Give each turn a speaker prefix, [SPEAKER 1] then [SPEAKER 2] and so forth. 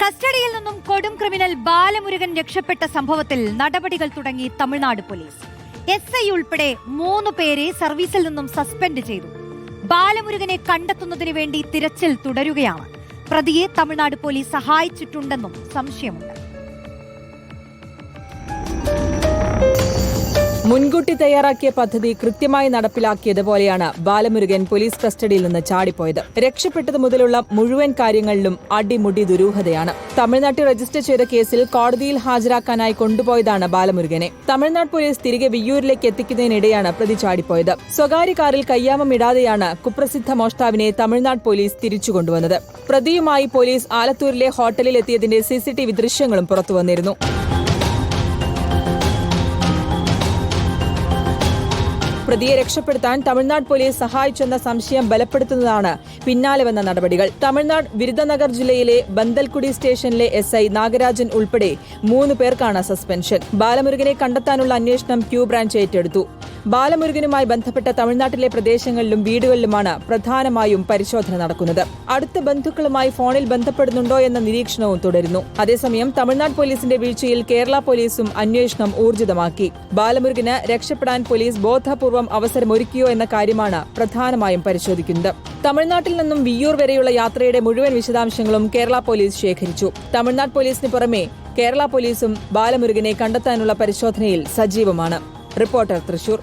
[SPEAKER 1] കസ്റ്റഡിയിൽ നിന്നും കൊടും ക്രിമിനൽ ബാലമുരുകൻ രക്ഷപ്പെട്ട സംഭവത്തിൽ നടപടികൾ തുടങ്ങി തമിഴ്നാട് പോലീസ്. എസ് ഐ ഉൾപ്പെടെ മൂന്ന് പേരെ സർവീസിൽ നിന്നും സസ്പെൻഡ് ചെയ്തു. ബാലമുരുകനെ കണ്ടെത്തുന്നതിന് വേണ്ടി തിരച്ചിൽ തുടരുകയാണ്. പ്രതിയെ തമിഴ്നാട് പോലീസ് സഹായിച്ചിട്ടുണ്ടെന്നും സംശയമുണ്ട്.
[SPEAKER 2] മുൻകൂട്ടി തയ്യാറാക്കിയ പദ്ധതി കൃത്യമായി നടപ്പിലാക്കിയതുപോലെയാണ് ബാലമുരുകൻ പോലീസ് കസ്റ്റഡിയിൽ നിന്ന് ചാടിപ്പോയത്. രക്ഷപ്പെട്ടത് മുതലുള്ള മുഴുവൻ കാര്യങ്ങളിലും അടിമുടി ദുരൂഹതയാണ്. തമിഴ്നാട്ടിൽ രജിസ്റ്റർ ചെയ്ത കേസിൽ കോടതിയിൽ ഹാജരാക്കാനായി കൊണ്ടുപോയതാണ് ബാലമുരുകനെ. തമിഴ്നാട് പോലീസ് തിരികെ വിയ്യൂരിലേക്ക് എത്തിക്കുന്നതിനിടെയാണ് പ്രതി ചാടിപ്പോയത്. സ്വകാര്യ കാറിൽ കയ്യാമം ഇടാതെയാണ് കുപ്രസിദ്ധ മോഷ്ടാവിനെ തമിഴ്നാട് പോലീസ് തിരിച്ചു കൊണ്ടുവന്നത്. പ്രതിയുമായി പോലീസ് ആലത്തൂരിലെ ഹോട്ടലിൽ എത്തിയതിന്റെ സിസിടിവി ദൃശ്യങ്ങളും പുറത്തുവന്നിരുന്നു. പ്രതിയെ രക്ഷപ്പെടുത്താൻ തമിഴ്നാട് പോലീസ് സഹായിച്ചെന്ന സംശയം ബലപ്പെടുത്തുന്നതാണ് പിന്നാലെ വന്ന നടപടികൾ. തമിഴ്നാട് വിരുദ്ധനഗർ ജില്ലയിലെ ബന്തൽക്കുടി സ്റ്റേഷനിലെ എസ് ഐ നാഗരാജൻ ഉൾപ്പെടെ മൂന്ന് പേർക്കാണ് സസ്പെൻഷൻ. ബാലമുരുകനെ കണ്ടെത്താനുള്ള അന്വേഷണം ക്യൂ ബ്രാഞ്ച് ഏറ്റെടുത്തു. ബാലമുരുകനുമായി ബന്ധപ്പെട്ട തമിഴ്നാട്ടിലെ പ്രദേശങ്ങളിലും വീടുകളിലുമാണ് പ്രധാനമായും പരിശോധന നടക്കുന്നത്. അടുത്ത ബന്ധുക്കളുമായി ഫോണിൽ ബന്ധപ്പെടുന്നുണ്ടോ എന്ന നിരീക്ഷണവും തുടരുന്നു. അതേസമയം തമിഴ്നാട് പോലീസിന്റെ വീഴ്ചയിൽ കേരള പോലീസും അന്വേഷണം ഊർജിതമാക്കി. ബാലമുരുകന് രക്ഷപ്പെടാൻ പോലീസ് ബോധപൂർവം അവസരമൊരുക്കിയോ എന്ന കാര്യമാണ് പ്രധാനമായും പരിശോധിക്കുന്നത്. തമിഴ്നാട്ടിൽ നിന്നും വിയ്യൂർ വരെയുള്ള യാത്രയുടെ മുഴുവൻ വിശദാംശങ്ങളും കേരള പോലീസ് ശേഖരിച്ചു. തമിഴ്നാട് പോലീസിന് പുറമെ കേരള പോലീസും ബാലമുരുകനെ കണ്ടെത്താനുള്ള പരിശോധനയിൽ സജീവമാണ്. റിപ്പോർട്ടർ തൃശൂർ